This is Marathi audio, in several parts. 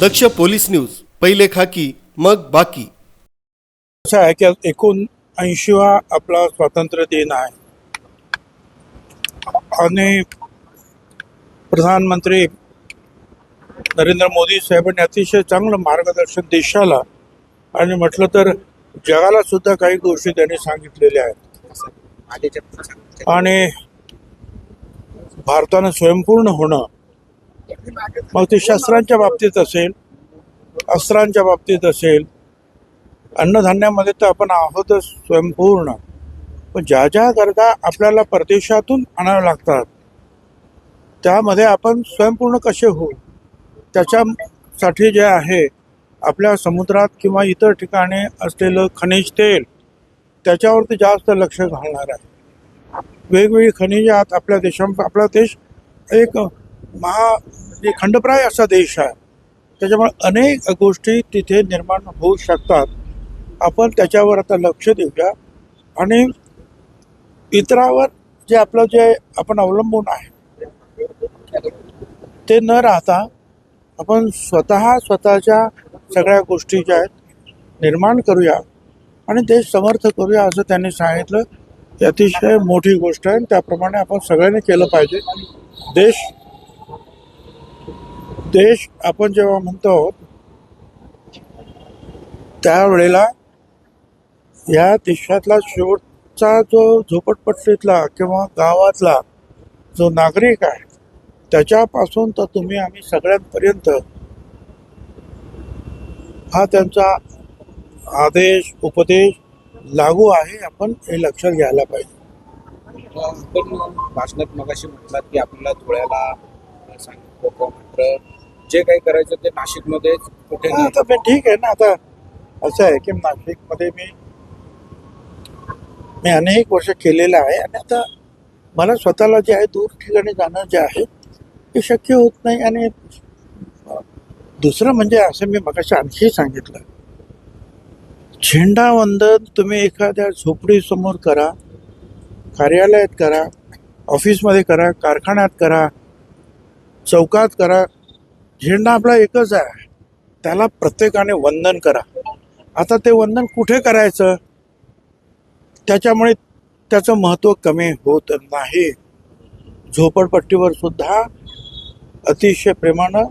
दक्ष पोलीस न्यूज पहिले खाकी मग बाकी. असं आहे की एकूण ऐंशीवा आपला स्वातंत्र्य दिन आहे. आणि प्रधानमंत्री नरेंद्र मोदी साहेबांनी अतिशय चांगलं मार्गदर्शन देशाला आणि म्हटलं तर जगाला सुद्धा काही गोष्टी त्यांनी सांगितलेल्या आहेत. आणि भारतानं स्वयंपूर्ण होणं मग ते शस्त्रांच्या बाबतीत असेल अस्त्रांच्या बाबतीत असेल अन्नधान्यामध्ये तर आपण आहोतच स्वयंपूर्ण. पण ज्या ज्या गरजा आपल्याला परदेशातून आणाव्या लागतात त्यामध्ये आपण स्वयंपूर्ण कसे होऊ? त्याच्यासाठी जे आहे आपल्या समुद्रात किंवा इतर ठिकाणी असलेलं खनिज तेल त्याच्यावरती जास्त लक्ष घालणार आहे. वेगवेगळी खनिजे आपल्या देशा आपला देश एक महा म्हणजे खंडप्राय असा देश आहे. त्याच्यामुळे अनेक गोष्टी तिथे निर्माण होऊ शकतात. आपण त्याच्यावर आता लक्ष देऊया. आणि इतरावर जे आपलं जे आपण अवलंबून आहे ते न राहता आपण स्वतः स्वतःच्या सगळ्या गोष्टी ज्या आहेत निर्माण करूया आणि देश समर्थ करूया असं त्यांनी सांगितलं. ही अतिशय मोठी गोष्ट आहे आणि त्याप्रमाणे आपण सगळ्यांनी केलं पाहिजे. देश देश आपण जेव्हा म्हणतो त्यावेळेला या देशातला शेवटचा जो झोपडपट्टीतला किंवा गावातला जो नागरिक आहे त्याच्यापासून तर तुम्ही आम्ही सगळ्यांपर्यंत हा त्यांचा आदेश उपदेश लागू आहे आपण हे लक्षात घ्यायला पाहिजे. आपण भाषणात मगाशी म्हटलात की आपल्याला धुळ्याला सांगितलं मात्र जे काही करायचं ते नाशिकमध्ये कुठे हा, आता पण ठीक आहे ना आता असं आहे की नाशिकमध्ये मी मी अनेक वर्ष केलेलं आहे आणि आता मला स्वतःला जे आहे दूर ठिकाणी जाणं जे आहे ते शक्य होत नाही आणि दुसरं म्हणजे असं मी मगाशी आणखी सांगितलं. झेंडावंदन तुम्ही एखाद्या झोपडीसमोर करा कार्यालयात करा ऑफिसमध्ये करा कारखान्यात करा चौकात करा झेंडा आपला एकच आहे. त्याला प्रत्येकाने वंदन करा. आता ते वंदन कुठे करायचं? त्याच्यामुळे त्याचं महत्त्व कमी होत नाही. झोपडपट्टीवर सुद्धा अतिशय प्रेमानं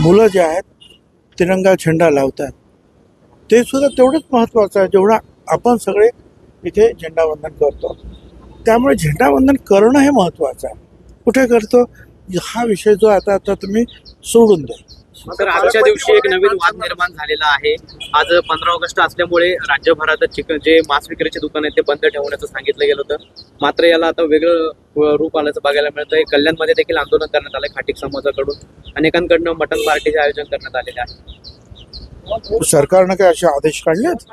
मुलं जे आहेत तिरंगा झेंडा लावतात. ते सुद्धा तेवढंच महत्त्वाचं आहे जेवढा आपण सगळे इथे झेंडावंदन करतो. त्यामुळे झेंडावंदन करणं हे महत्त्वाचं आहे. कुठे करतो? हा विषय जो आता आता तुम्ही सोडून द्या. तर आजच्या दिवशी एक नवीन वाद निर्माण झालेला आहे. आज पंधरा ऑगस्ट असल्यामुळे राज्यभरात चिकन जे मांस विक्रीचे दुकान आहे ते बंद ठेवण्याचं सांगितलं गेलं होतं. मात्र याला आता वेगळं रूप आल्याचं बघायला मिळतंय. कल्याणमध्ये देखील आंदोलन करण्यात आलंय खाटिक समाजाकडून. अनेकांकडनं मटन पार्टीचे आयोजन करण्यात आलेले आहे. सरकारनं काय असे आदेश काढलेत?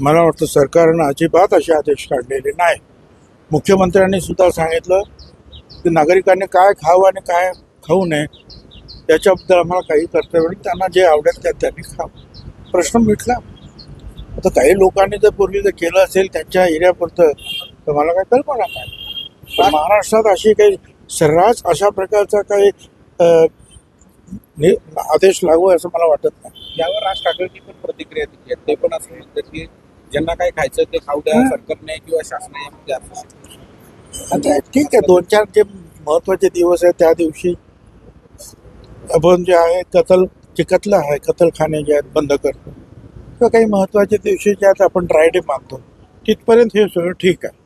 मला वाटतं सरकारनं अजिबात असे आदेश काढलेले नाही. मुख्यमंत्र्यांनी सुद्धा सांगितलं की नागरिकांनी काय खावं आणि काय खाऊ नये याच्याबद्दल आम्हाला काही कर्तव्य त्यांना जे आवडेल त्या त्यांनी खावं. प्रश्न मिटला. आता काही लोकांनी जर पूर्वी जर केलं असेल त्यांच्या एरियापुरतं तर मला काही कल्पना नाही. पण महाराष्ट्रात अशी काही सर्रास अशा प्रकारचा काही आदेश लागू असं मला वाटत नाही. यावर राज ठाकरेंनी पण प्रतिक्रिया दिली आहे. ते पण असं म्हणतात की ज्यांना काय खायचं ते खाऊ द्या सरकारने किंवा शासनाने आता ठीक आहे दोन चार जे महत्त्वाचे दिवस आहेत त्या दिवशी आपण जे आहे कतल जे कतलं आहे कतलखाने जे आहेत बंद करतो किंवा काही महत्त्वाच्या दिवशी जे आहेत आपण ड्रायडे मानतो. तिथपर्यंत हे सगळं ठीक आहे.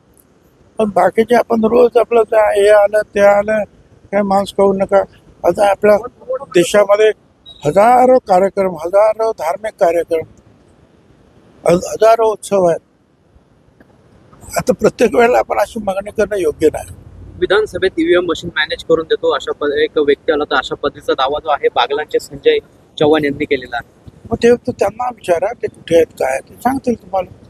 पण बाकीचे आपण रोज आपलं त्या हे आलं ते आलं काय मांस खाऊ नका. आता आपल्या देशामध्ये हजारो कार्यक्रम हजारो धार्मिक कार्यक्रम हजारो उत्सव आहेत. आता प्रत्येक वेळेला आपण अशी मागणी करणं योग्य नाही. विधानसभेत ईव्हीएम मशीन मॅनेज करून देतो अशा पद- एक व्यक्ती आला तर अशा पद्धतीचा दावा जो आहे बागलांचे संजय चव्हाण यांनी केलेला आहे. मग ते त्यांना विचारा ते कुठे आहेत काय आहेत, ते सांगतील तुम्हाला.